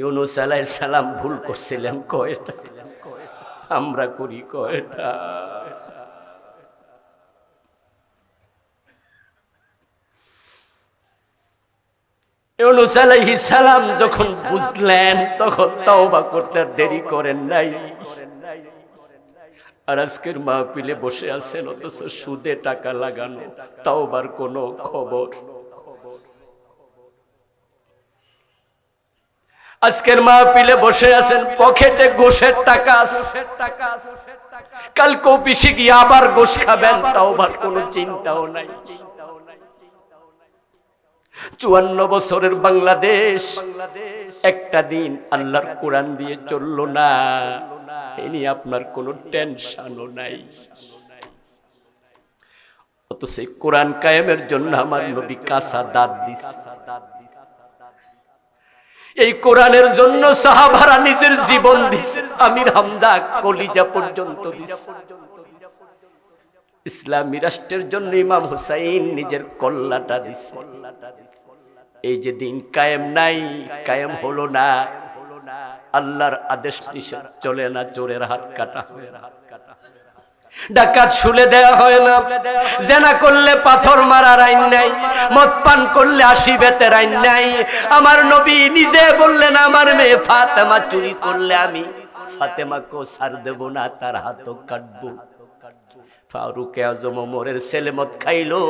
ইউনুস আলাই সালাম ভুল করছিলেন কয়টা? আমরা করি কয়টা? ইউনুস সালাম যখন বুঝলেন, তখন তওবা করতে দেরি করেন নাই। আর আজকের মাহফিলে বসে আছেন অথচ সুদে টাকা লাগানো, তাওবার কোনো খবর। আজকের মাহফিলে বসে আছেন পকেটে গোশের টাকা। কালকে অফিসে গিয়ে আবার গোশ খাবেন তাওবার কোনো চিন্তাও নাই। চুয়ান্ন বছরের বাংলাদেশ, একটা দিন আল্লাহর কোরআন দিয়ে চলল না। এ নিয়ে আপনার কোনো টেনশনও নাই। অথচ এই কোরআন কায়েমের জন্য আমার নবী কাঁচা দাঁত দিছে। এই কোরআনের জন্য সাহাবারা নিজের জীবন দিছে। আমির হামজা কলিজা পর্যন্ত দিছে। ইসলামী রাষ্ট্রের জন্য ইমাম হুসাইন নিজের কল্লাটা দিছে। এই যে দিন কায়েম নাই, কায়েম হলো না। আল্লাহর আদেশ নিষেধ চলে না, চোরের হাত কাটা। হয় ডাকাত শুলে দেওয়া হয় না। জেনা করলে পাথর মারার আইন নাই। মদ পান করলে আশি বেতের আইন নাই। আমার নবী নিজে বললেন আমার মেয়ে ফাতেমা চুরি করলে আমি ফাতেমাকেও সার দেব না তার হাতও কাটবো। ফারুক আজম ওমরের ছেলে মদ খাইলো।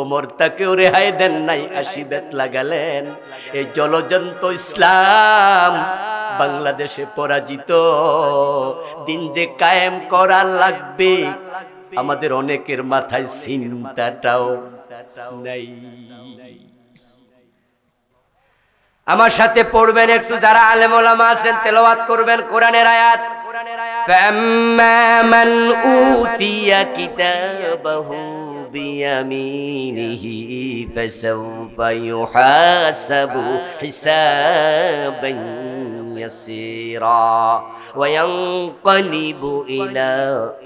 ওমর তাকেও রেহাই দেন নাই আশি বেত লাগালেন। এই জলজন্ত ইসলাম বাংলাদেশে পরাজিত দিন যে কায়েম করা লাগবে আমাদের অনেকের মাথায় চিন্তাটাও নাই আমার সাথে পড়বেন একটু যারা আলেম ওলামা আছেন তেলাওয়াত করবেন কোরআনের আয়াত فأما من أوتي كتابه بيمينه فسوف يحاسب حسابا يسيرا وينقلب إلى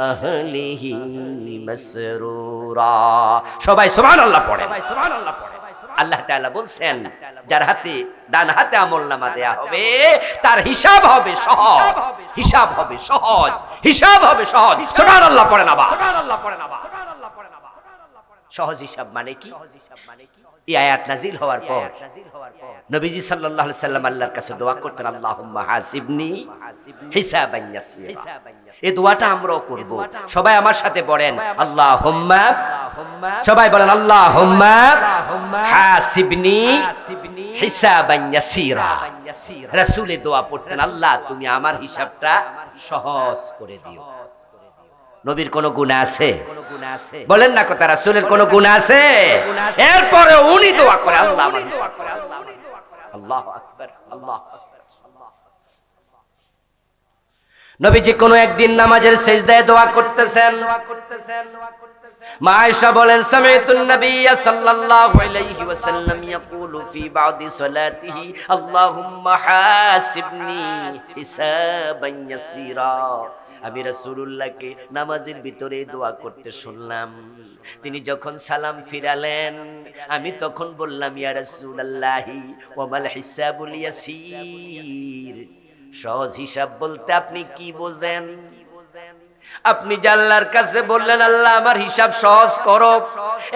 أهله مسرورا সবাই সুবহান আল্লাহ পড়ে সুবহান আল্লাহ পড়ে আল্লাহ তাআলা বলছেন যার হাতে ডান হাতে আমল নামা দেয়া হবে তার হিসাব হবে সহজ হিসাব হবে সহজ হিসাব হবে সহজ সুবহান আল্লাহ পড়ে না বা সহজ হিসাব মানে কি এই আয়াত নাজিল হওয়ার পর নবীজি সাল্লাল্লাহু আলাইহি সাল্লাম আল্লাহর কাছে দোয়া করতেন আল্লাহুম্মা হাসিবনি হিসাবান ইয়াসীরা। এই দোয়াটা আমরাও করব। সবাই আমার সাথে পড়েন আল্লাহুম্মা সবাই বলেন আল্লাহুম্মা হাসিবনি হিসাবান ইয়াসীরা। রাসূলে দোয়া পড়তেন আল্লাহ তুমি আমার হিসাবটা সহজ করে দিও। নবীর কোনো গুণ আছে? বলেন না কথা রাসূলের কোনো গুণ আছে? এরপরে উনি দোয়া করে আল্লাহ আল্লাহ আল্লাহ নবীজি কোনো একদিন নামাজের সেজদায় দোয়া করতেছেন। মা আয়েশা বলেন সামিতুন নবিয়্য সাল্লাল্লাহু আলাইহি ওয়াসাল্লাম ইয়াকুলু ফি বাদি সালাতিহি আল্লাহুম্মা হাসিবনি হিসাবান ইয়াসীরা। আমি রাসূলুল্লাহকে নামাজের ভিতরে দোয়া করতে শুনলাম। তিনি যখন সালাম ফিরালেন, আমি তখন বললাম, ইয়া রাসূলুল্লাহি, ওয়া মাল হিসাবুল ইয়াসীর? সহজ হিসাব বলতে আপনি কি বোঝেন? আপনি জাল্লার কাছে বললেন, আল্লাহ, আমার হিসাব সহজ করো।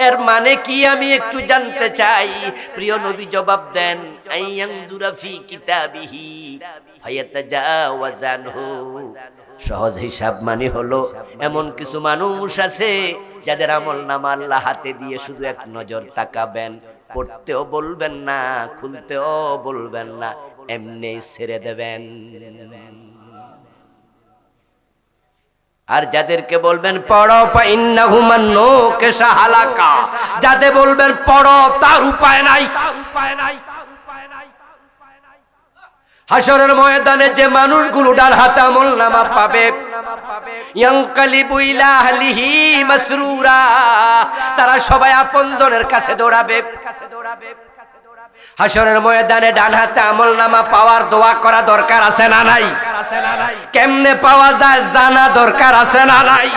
এর মানে কি আমি একটু জানতে চাই? প্রিয় নবী জবাব দেন আইয়ানজুরা ফি কিতাবিহি, ফায়াতাজাওয়াজানহু। সহজ হিসাব মানে হলো, এমন কিছু মানুষ আছে যাদের আমল নামা আল্লাহ হাতে দিয়ে শুধু এক নজর তাকাবেন, পড়তেও বলবেন না, খুলতেও বলবেন না এমনি ছেড়ে দেবেন। আর যাদেরকে বলবেন, পড়ো যাদের বলবেন, পড়ো, তার উপায় নাই উপায় নাই। হাসরের ময়দানে যে মানুষগুলো ডান হাতে আমল নামা পাবে তারা সবাই আপনজনের কাছে দৌড়াবে কাছে দৌড়াবে। হাসরের ময়দানে ডান হাতে আমল নামা পাওয়ার দোয়া করা দরকার আছে না নাই? কেমনে পাওয়া যায় জানা দরকার আছে না নাই?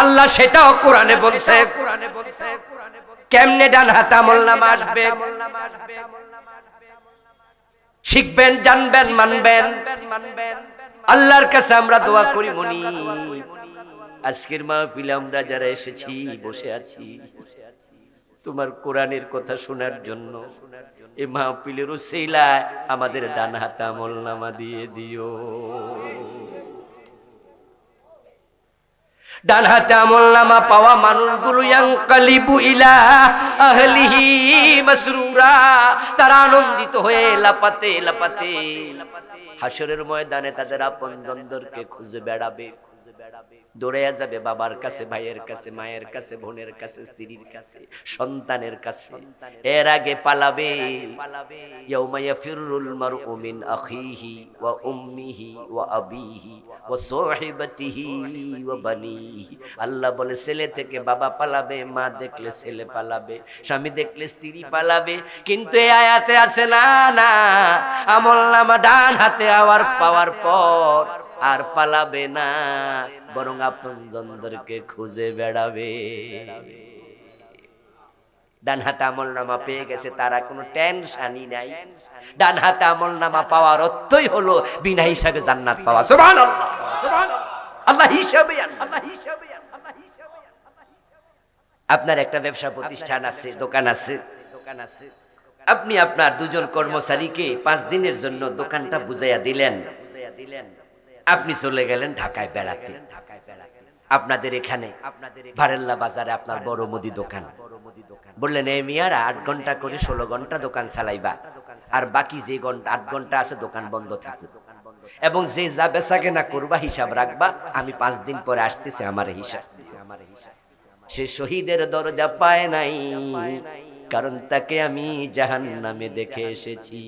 আল্লাহ সেটাও কোরআনে বলছে। কেমনে ডান হাতে আমল নামা আসবে? শিখবেন, জানবেন, মানবেন। আল্লাহর কাছে আমরা দোয়া করি, মনি। আজকের মাহফিলে আমরা যারা এসেছি, বসে আছি, তোমার কোরআনের কথা শোনার জন্য এই মাহফিলের সেইলায় আমাদের ডান হাতে আমল নামা দিয়ে দিও। ডান হাতে আমল নামা পাওয়া মানুষগুলো ইয়াংকালিবু ইলা আহলিহি মাসরুরা তারা আনন্দিত হয়ে লাপাতে লাপাতে। হাসরের ময়দানে তাদের আপন দন্দরকে খুঁজে বেড়াবে। দৌড়ে যাবে বাবার কাছে ভাইয়ের কাছে মায়ের কাছে বোনের কাছে স্ত্রীর কাছে সন্তানের কাছে। এর আগে পালাবে। ইয়াউমা ইয়াফিরুল মারউ মিন আখিহি ওয়া উম্মিহি ওয়া আবিহি ওয়া সাহিবাতিহি ওয়া বানিহি। আল্লাহ বলে ছেলে থেকে বাবা পালাবে মা দেখলে ছেলে পালাবে স্বামী দেখলে স্ত্রী পালাবে। কিন্তু এই আয়াতে আছে না না আমল নামা ডান হাতে আওয়ার পাওয়ার পর আর পালাবে না, বরং আপনজনদেরকে খুঁজে বেড়াবে। ডান হাতে আমল নামা পেয়ে গেছে, তারা কোনো টেনশনই নাই। ডান হাতে আমল নামা পাওয়ার অর্থই হলো বিনা হিসাবে জান্নাত পাওয়া। সুবহানাল্লাহ! আল্লাহ হিসাবে আল্লাহ হিসাবে আপনার একটা ব্যবসা প্রতিষ্ঠান আছে, দোকান আছে। দোকান আছে আপনি আপনার দুজন কর্মচারীকে পাঁচ দিনের জন্য দোকানটা বুঝাইয়া দিলেন বুঝাইয়া দিলেন। আপনি চলে গেলেন ঢাকায় বেড়াতে। আপনাদের এখানে, ভারেল্লা বাজারে আপনার বড় মুদি দোকান। বললেন এই মিয়ার আট ঘণ্টা করে ষোলো ঘণ্টা দোকান চালাইবা। আর বাকি যে ঘণ্টা, আট ঘণ্টা আছে দোকান বন্ধ থাকবে এবং যে যা বেচা কেনা করবা, হিসাব রাখবা। আমি পাঁচ দিন পরে আসতেছি, আমার হিসাব সে শহীদের দরজা পায় নাই, কারণ তাকে আমি জাহান নামে দেখে এসেছি।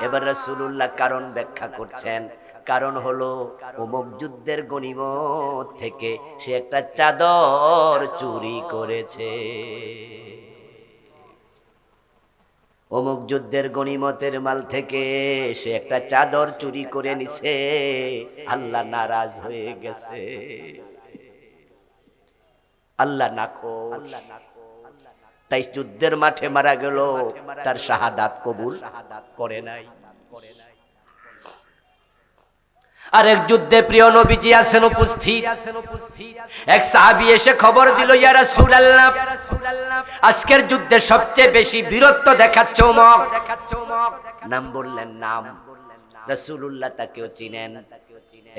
এবার রাসূলুল্লাহ কারণ ব্যাখ্যা করছেন। কারণ হলো, অমুক যুদ্ধের গনিমত থেকে সে একটা চাদর চুরি করেছে। অমুক যুদ্ধের গনিমতের মাল থেকে সে একটা চাদর চুরি করে নিছে। আল্লাহ নারাজ হয়ে গেছে। আল্লাহ নাখো তাই যুদ্ধের মাঠে মারা গেল তার শাহাদাত কবুল করে নাই। আরেক যুদ্ধে প্রিয় নবীজি আছেন উপস্থিত। এক সাহাবী এসে খবর দিল ইয়া রাসূলুল্লাহ আজকের যুদ্ধে সবচেয়ে বেশি বীরত্ব দেখাচ্ছে ওমর নাম বললেন নাম। রাসূলুল্লাহ তাকেও চিনেন।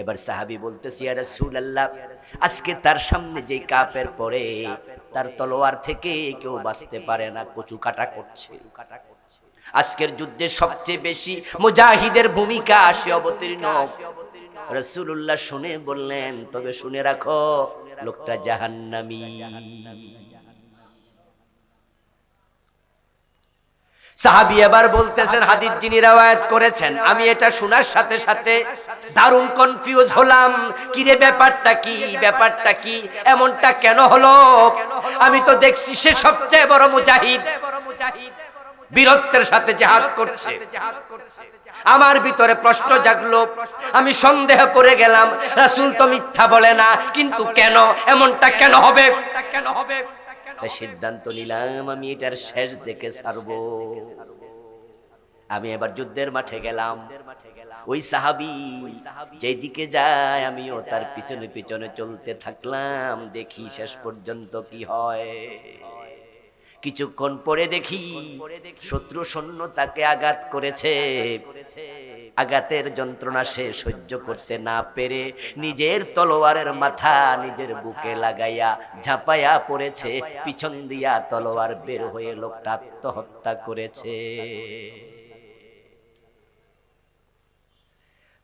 এবার সাহাবী বলতেছি, ইয়া রাসূলুল্লাহ, আজকে তার সামনে যে কাপের পরে তার তলোয়ার থেকে কেউ বাঁচতে পারে না, কচু কাটা করছে। আজকের যুদ্ধে সবচেয়ে বেশি মুজাহিদের ভূমিকা আসে অবতীর্ণ। রসুল্লাহ শুনে বললেন, তবে শুনে রাখো, লোকটা জাহান্নামি। সাহাবি এবার বলতেছেন, হাদিস যিনি রাওয়ায়াত করেছেন, আমি এটা শোনার সাথে সাথে দারুণ কনফিউজ হলাম। কি রে ব্যাপারটা কি? ব্যাপারটা কি? এমনটা কেন হলো? আমি তো দেখছি সে সবচেয়ে বড় মুজাহিদ। বীরত্বের সাথে জাহাদ করছে। আমার ভিতরে প্রশ্ন জাগলো। আমি সন্দেহ করে গেলাম, রাসূল তো মিথ্যা বলে না, কিন্তু কেন? এমনটা কেন হবে কেন হবে? তাই সিদ্ধান্ত নিলাম, আমি এটার শেষ দেখে ছাড়বো। আমি এবার যুদ্ধের মাঠে গেলাম। ওই সাহাবি যেদিকে যায়, আমিও তার পিছনে পিছনে চলতে থাকলাম। দেখি শেষ পর্যন্ত কি হয়। কিছুক্ষণ পরে দেখি শত্রু সৈন্য তাকে আঘাত করেছে। আঘাতের যন্ত্রণা সে সহ্য করতে না পেরে নিজের তলোয়ারের মাথা নিজের বুকে লাগাইয়া ঝাঁপাইয়া পড়েছে, পিছন দিয়া তলোয়ার বের হয়ে লোকটা আত্মহত্যা করেছে।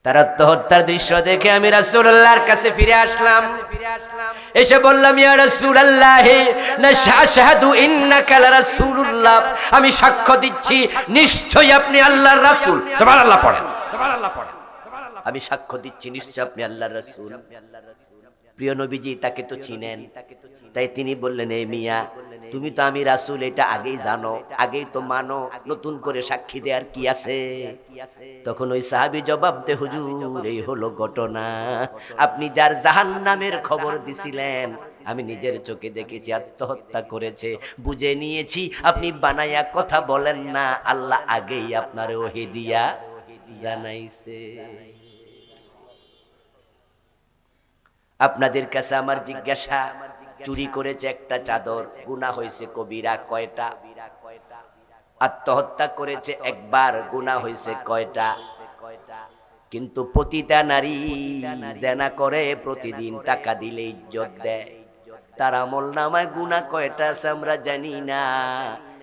তার আত্মহত্যার দৃশ্য দেখে আমি রাসূলুল্লাহর কাছে ফিরে আসলাম। এসে বললাম, ইয়া রাসূলুল্লাহ না শাহাদু ইন্নাকা রাসূলুল্লাহ আমি সাক্ষ্য দিচ্ছি, নিশ্চয়ই আপনি আল্লাহর রাসূল। সুবহানাল্লাহ পড়েন। সুবহানাল্লাহ পড়েন আমি সাক্ষ্য দিচ্ছি নিশ্চয় আপনি আল্লাহর রাসূল। প্রিয় নবীজি তাকে তো চিনেন। তাই তিনি বললেন এই মিয়া তুমি তো আমি রাসূল, এটা আগেই জানো, আগেই তো মানো, নতুন করে সাক্ষী দেওয়ার কি আছে? তখন ওই সাহাবী জবাব দে হুজুর, এই হলো ঘটনা। আপনি যার জাহান্নামের খবর দিছিলেন, আমি নিজের চোখে দেখেছি, আত্মহত্যা করেছে, বুঝে নিয়েছি, আপনি বানাইয়া কথা বলেন না, আল্লাহ আগেই আপনার ওহে দিয়া জানাইছে। আপনাদের কাছে আমার জিজ্ঞাসা চুরি করেছে একটা চাদর গুণা হয়েছে কবিরা কয়টা? আত্মহত্যা করেছে একবার গুণা হয়েছে কয়টা? কিন্তু প্রতিটা নারী জেনা করে, প্রতিদিন টাকা দিলে ইজ্জত দেয়। তার আমল নামায় গুণা কয়টা আছে আমরা জানি না।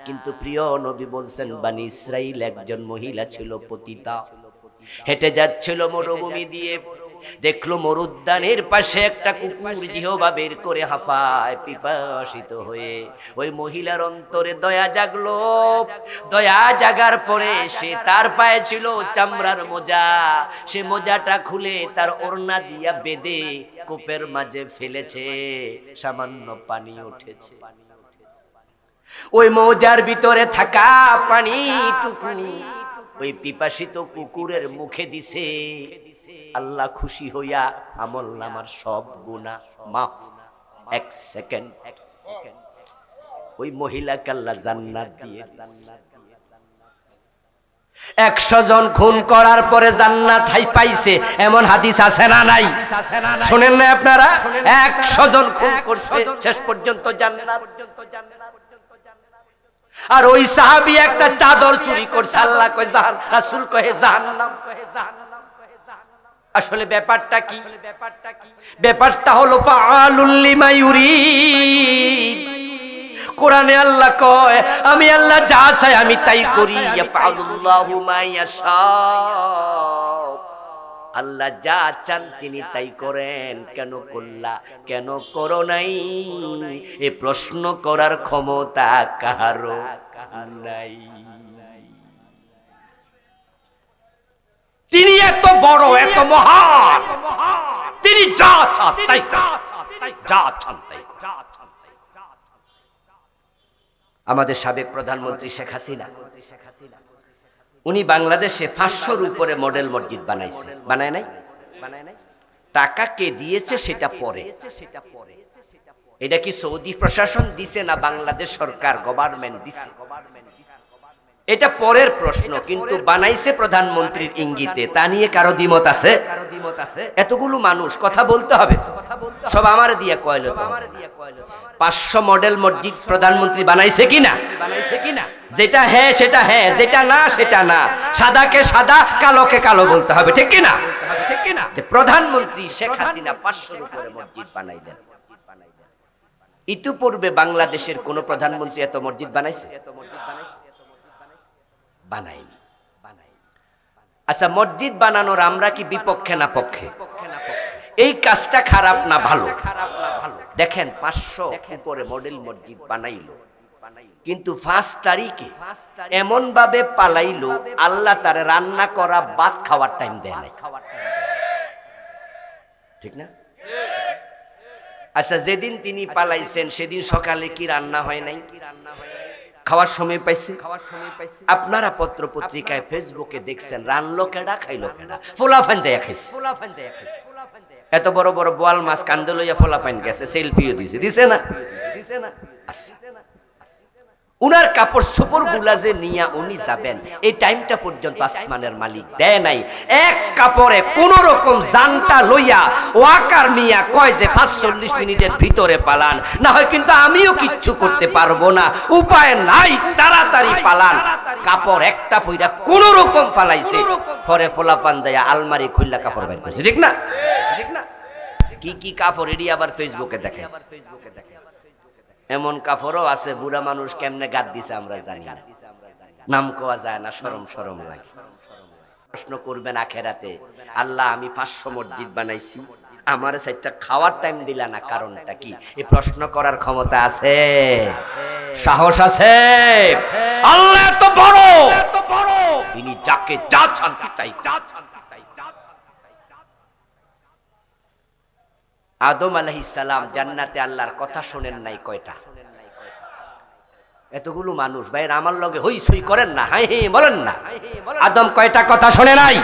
কিন্তু প্রিয় নবী বলছেন, বানি ইসরাইল একজন মহিলা ছিল পতিতা। হেঁটে যাচ্ছিল মরুভূমি দিয়ে দেখল মরুদ্যানের পাশে একটা কুকুর জিহবা বের করে হাফায় পিপাসিত হয়ে। ওই মহিলার অন্তরে দয়া জাগলো। দয়া জাগার পরে সে তার পায়ে ছিল চামড়ার মোজা। সে মোজাটা খুলে তার ওড়না দিয়া বেঁধে কূপের মাঝে ফেলেছে। সামান্য পানি উঠেছে। ওই মৌজার ভিতরে থাকা পানিটুকু ওই পিপাসিত কুকুরের মুখে দিছে। আল্লাহ খুশি হইয়া আমল নামার সব গুণা মাফ। এক সেকেন্ড। ওই মহিলাকে আল্লাহ জান্নাত দিয়ে একশো জন খুন করার পরে জান্নাত পাইছে, এমন হাদিস আছে না নাই? শোনেন না আপনারা? একশো জন খুন করছে, শেষ পর্যন্ত জান্নাত। আর ওই সাহাবি একটা চাদর চুরি করছে, আল্লাহ কয় জাহান রাসূল কহে জাহান্নাম। আসলে ব্যাপারটা কি? ব্যাপারটা হলো কোরআনে আল্লাহ কয়, আমি আল্লাহ যা চাই আমি তাই করি আল্লাহ যা চান তিনি তাই করেন। কেন করলা, কেন করো নাই? এ প্রশ্ন করার ক্ষমতা কারও নাই? তিনি এত বড় এত মহান। তিনি যা চান তাই যা চান তাই আমাদের সাবেক প্রধানমন্ত্রী শেখ হাসিনা উনি বাংলাদেশে পাঁচশোর উপরে মডেল মসজিদ বানাইছে। বানায় নাই? টাকা কে দিয়েছে সেটা পরে। এটা কি সৌদি প্রশাসন দিছে না বাংলাদেশ সরকার গভর্নমেন্ট দিছে। এটা পরের প্রশ্ন কিন্তু বানাইছে প্রধানমন্ত্রীর ইঙ্গিতে তা নিয়ে কারও দ্বিমত আছে? এতগুলো মানুষ কথা বলতে হবে সব আমার দিয়ে কয়লো পাঁচশো মডেল মসজিদ প্রধানমন্ত্রী বানাইছে কিনা? বানাইছে কিনা যেটা হ্যাঁ সেটা হ্যাঁ যেটা না সেটা না। সাদাকে সাদা কালোকে কালো বলতে হবে ঠিক কিনা ঠিক কিনা? যে প্রধানমন্ত্রী শেখ হাসিনা পাঁচশোর উপরে মসজিদ বানাইলেন। ইতিপূর্বে বাংলাদেশের কোন প্রধানমন্ত্রী এত মসজিদ বানাইছে? বানাইনি। আচ্ছা মসজিদ বানানোর আমরা কি বিপক্ষে না পক্ষে? এই কাজটা খারাপ না ভালো? দেখেন, পাঁচশো উপরে মডেল মসজিদ বানাইলো। কিন্তু পাঁচ তারিখে এমন ভাবে পালাইলো, আল্লাহ তার রান্না করা, ভাত খাওয়ার টাইম দেয় নাই। ঠিক না? আচ্ছা যেদিন তিনি পালাইছেন, সেদিন সকালে কি রান্না হয় নাই? খাওয়ার সময় পাইছে। আপনারা পত্র পত্রিকায় ফেসবুকে দেখছেন রানলো কেডা খাইলো কেডা। ফোলাফান যাইয়া খাইছে। এত বড় বড় বোয়াল মাছ কান্দে লইয়া ফোলা ফোলাফান গেছে সেলফিও দিছে। দিছে না? দিছে না? আচ্ছা। উনার কাপড় সুপরগুলা যে নিয়া উনি যাবেন, এই টাইমটা পর্যন্ত আসমানের মালিক দেয় নাই। এক কাপড়ে কোন রকম জানটা লইয়া ওয়াকার মিয়া কয় যে পাঁচ চল্লিশ মিনিটের ভিতরে পালান, না হয় কিন্তু আমিও কিচ্ছু করতে পারব না, উপায় নাই, তাড়াতাড়ি পালান। কাপড় একটা পইরা কোন রকম পালাইছে পরে ফোলা পান যায় আলমারি খুললা কাপড় বের করছে, ঠিক না? ঠিক না? কি কি কাপড় এডি আবার ফেসবুকে দেখাইছে এমন কাপড়ও আছে বুড়া মানুষ কেমনে গাদ দিছে আমরা জানি না। নাম কোয়া যায় না সরম সরম লাগে। প্রশ্ন করবেন আখেরাতে আল্লাহ আমি পাঁচশো মসজিদ বানাইছি আমার সাইডটা খাওয়ার টাইম দিলা না কারণটা কি? এই প্রশ্ন করার ক্ষমতা আছে? সাহস আছে? আল্লাহ এত বড়! তিনি যাকে যা শান্তি তাই করেন। আদম আলাইসালাম জান্নাতে আল্লাহর কথা শোনেন নাই কয়টা? এতগুলো মানুষ ভাই আমার লগে হই সই করেন না, হাই হে বলেন না। আদম কয়টা কথা শোনে নাই?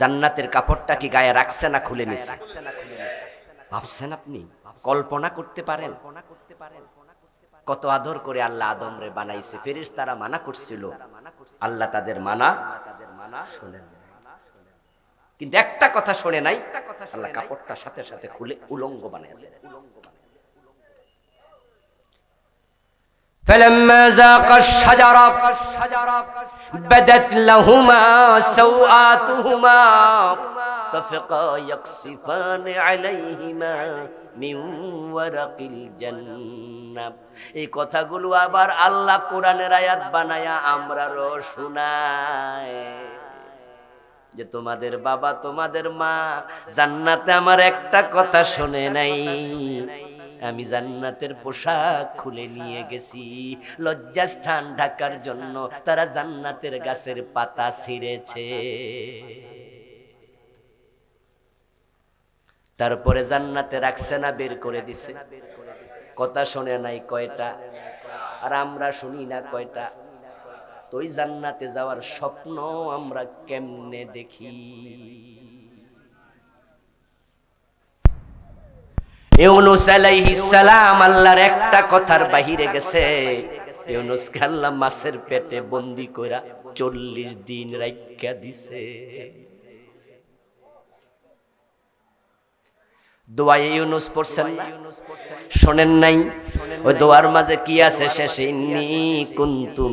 জান্নাতের কাপড়টা কি গায়ে রাখছে না খুলে নিছে? ভাবছেন আপনি? কল্পনা করতে পারেন? কত আদর করে আল্লাহ আদম রে বানাইছে ফেরিস তারা মানা করছিল, আল্লাহ তাদের মানা শোনেন নাই। কিন্তু একটা কথা শোনে নাই আল্লাহ কাপড়টা সাথে সাথে খুলে উলঙ্গ বানিয়েছে فلما ذاق الشجرة بدت لهما سوآتهما طفقا يقصفان عليهما من ورق الجنة এই কথাগুলো আবার আল্লাহ কোরআনের আয়াত বানায়া আমরা রো শোনায় যে তোমাদের বাবা, তোমাদের মা জান্নাতে আমার একটা কথা শোনে নাই। আমি জান্নাতের পোশাক খুলে নিয়ে গেছি। লজ্জাস্থান ঢাকার জন্য তারা জান্নাতের গাছের পাতা ছিঁড়েছে। তারপরে জান্নাতে রাখছে না, বের করে দিছে। কথা শোনে নাই কয়টা? আর আমরা শুনি না কয়টা? ওই জান্নাতে যাওয়ার স্বপ্ন আমরা কেমনে দেখি? ইউনুস আলাইহিস সালাম আল্লাহর একটা কথার বাহিরে গেছে। ইউনুস আল্লাহ মাছের পেটে বন্দি কইরা চল্লিশ দিন রাইখা দিছে। ইউনুস পড়ছেন শোনেন নাই? ওই দোয়ার মাঝে কি আছে? শেষে কুনতু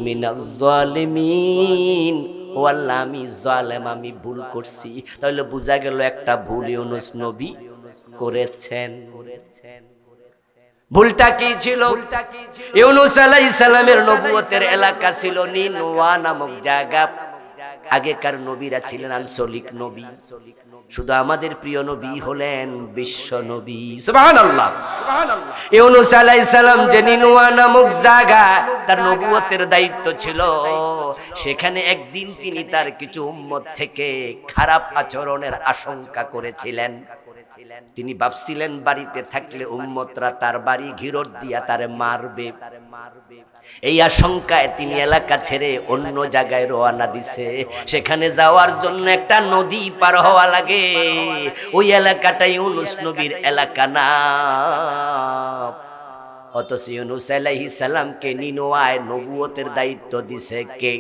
ও আল্লাহ, আমি জালেম, আমি ভুল করছি। তাহলে বোঝা গেল একটা ভুল ইউনুস নবী করেছেন। ভুলটা কি ছিল? ইউনুস আলাইহিস সালামের নবুয়তের এলাকা ছিল নিনওয়া নামক জায়গা। আগেকার নবীরা ছিলেন আঞ্চলিক নবী। শুধু আমাদের প্রিয় নবী হলেন বিশ্ব নবী। সুবহানাল্লাহ। ইউনুস আলাইহিস সালাম যে নিনুয়া নামক জায়গা তার নবুয়তের দায়িত্ব ছিল। সেখানে একদিন তিনি তার কিছু উম্মত থেকে খারাপ আচরণের আশঙ্কা করেছিলেন। তিনি ভাবছিলেন বাড়িতে থাকলে উম্মতরা তার বাড়ি ঘিরট দিয়া তারে মারবে। এই আশঙ্কায় তিনি এলাকা ছেড়ে অন্য জায়গায় রওনা দিছে। সেখানে যাওয়ার জন্য একটা নদী পার হওয়া লাগে। ওই এলাকাটাই ইউনুস নবীর এলাকা না। অথচ ইউনুস আলাইহিস সালামকে নিনোয়ায় নবুয়তের দায়িত্ব দিছে কে?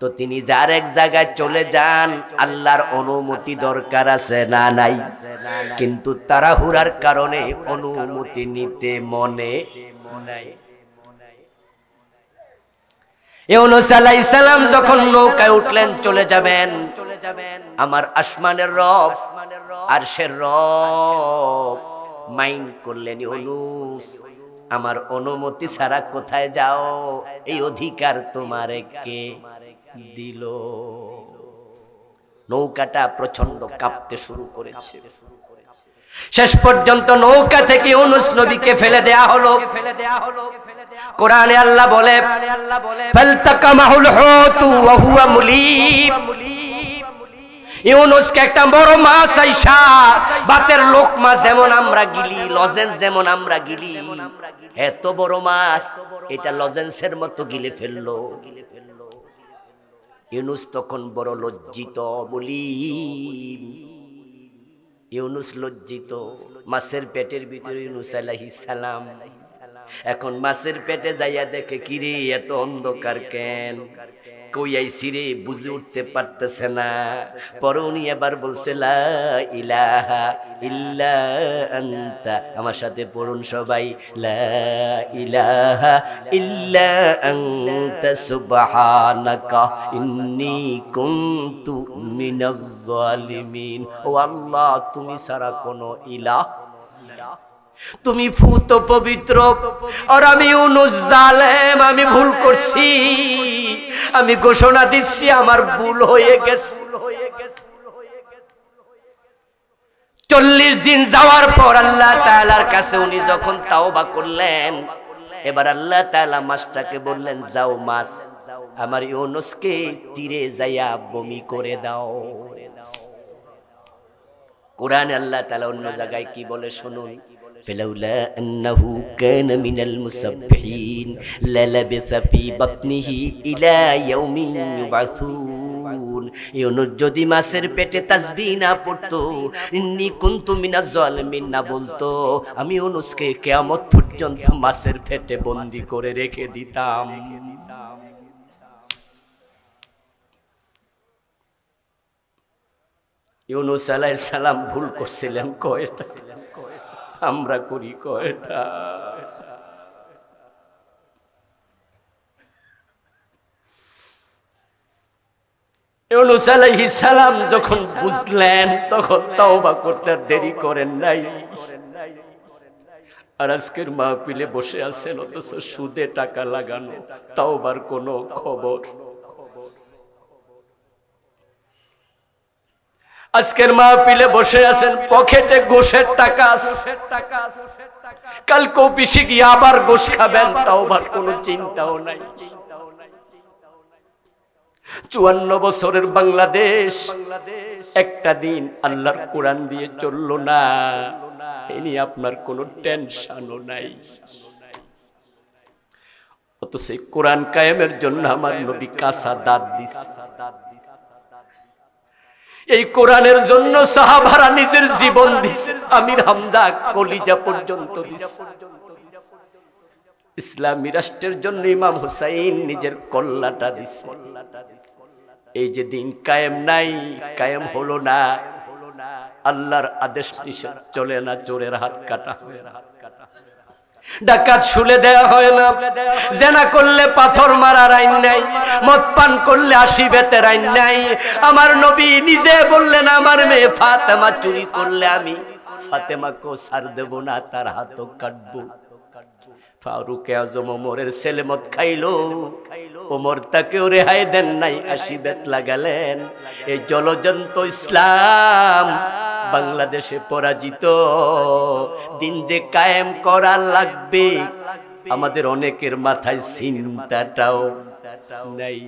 তো তিনি যার এক জায়গায় চলে যান, আল্লাহর অনুমতি দরকার আছে না নাই? কিন্তু তাড়াহুড়ার কারণে অনুমতি নিতে মনে যখন নৌকায় উঠলেন, চলে যাবেন। আমার আসমানের রব, আর সে করলেন, ইউনুস, আমার অনুমতি ছাড়া কোথায় যাও? এই অধিকার তোমার কে? দিল। নৌকাটা প্রচণ্ড কাঁপতে শুরু করেছে। শেষ পর্যন্ত নৌকা থেকে ইউনুস নবীকে ফেলে দেয়া হলো। ফেলে দেয়া হলো কোরআনে আল্লাহ বলে, ফালতাকামাহুল হুতু ওয়া হুয়া মুলিম ইউনুসকে একটা বড় মাছ আইসা, বাতের লোক লোকমা যেমন আমরা গিলি, লজেন্স যেমন আমরা গিলি। এত বড় মাছ, এটা লজেন্সের মতো গিলে ফেলল। ইউনুস তখন বড় লজ্জিত বলি ইউনুস লজ্জিত, মাছের পেটের ভিতরে ইউনুস আলাইহিস সালাম। এখন মাছের পেটে যাইয়া দেখে, কিরে, এত অন্ধকার কেন? কই আইছি রে বুঝে উঠতে পারতেছে না। পরে উনি এবার বলছে, লা ইলাহা ইল্লা আনতা আমার সাথে পড়ুন সবাই, লা ইলাহা ইল্লা আনতা সুবহানাকা ইন্নী কুনতু মিনাজ জালিমিন ও আল্লাহ, তুমি ছাড়া কোনো ইলাহ তুমি ফুত পবিত্র। আর আমি জালেম, আমি ভুল করছি। আমি ঘোষণা দিচ্ছি, আমার ভুল হয়ে গেছে। চল্লিশ দিন যাওয়ার পর আল্লাহ তালার কাছে উনি যখন তাওবা করলেন, এবার আল্লাহ তালা মাছটাকে বললেন, যাও মাছ, আমার ইউনুসকে তীরে যাইয়া বমি করে দাও। কোরআন আল্লাহ তালা অন্য জায়গায় কি বলে, শুনুন। فلولا أنه كان من المسبحين للبث في بطنه إلى يوم يبعثون ইউনুস যদি মাছের পেটে তাসবি না পড়তো ইন্নি কুনতু মিনাজ জালিমিন না বলতো আমি ইউনুসকে কিয়ামত পর্যন্ত মাছের পেটে বন্দি করে রেখে দিতাম ইউনুস আলাইহিস সালাম ভুল করছিলেন কয়টা আমরা করি কয়টা? আলাইহিস সালাম যখন বুঝলেন, তখন তওবা করতে দেরি করেন নাই। আর আজকের মাহফিলে বসে আছেন অথচ সুদে টাকা লাগানো, তাওবার কোনো খবর। আজকের মাহফিলে বসে আছেন, পকেটে গোশের টাকা আছে। কালকেও পিসে গিয়ে আবার গোশ খাবেন তাওবার কোনো চিন্তাও নাই। চুয়ান্ন বছরের বাংলাদেশ, একটা দিন আল্লাহর কোরআন দিয়ে চলল না। এ নিয়ে আপনার কোনো টেনশনও নাই। অত সেই কোরআন কায়েমের জন্য আমার নবী কাঁচা দাঁত দিছে। এই কোরআনের জন্য সাহাবারা নিজের জীবন দিছে। আমির হামজা কলিজা পর্যন্ত দিছে। ইসলামী রাষ্ট্রের জন্য ইমাম হুসাইন নিজের কল্লাটা দিছে। এই যে দিন কায়েম নাই, কায়েম হলো না। আল্লাহর আদেশ নিষেধ চলে না চোরের হাত কাটা। হয় ডাকাত শুলে দেয়া হয় না। জেনা করলে পাথর মারার আইন নাই মদ পান করলে আশি বেতের আইন নাই। আমার নবী নিজে বললেন আমার মেয়ে ফাতেমা চুরি করলে আমি ফাতেমাকেও সার দেব না তার হাতও কাটবো। ফারুক আজম ওমরের ছেলে মদ খাইলো। ওমর তাকেও রেহাই দেন নাই আশি বেত লাগালেন। এই জলজন্ত ইসলাম বাংলাদেশে পরাজিত। দিন যে কায়েম করা লাগবে আমাদের অনেকের মাথায় চিন্তাটাও নাই।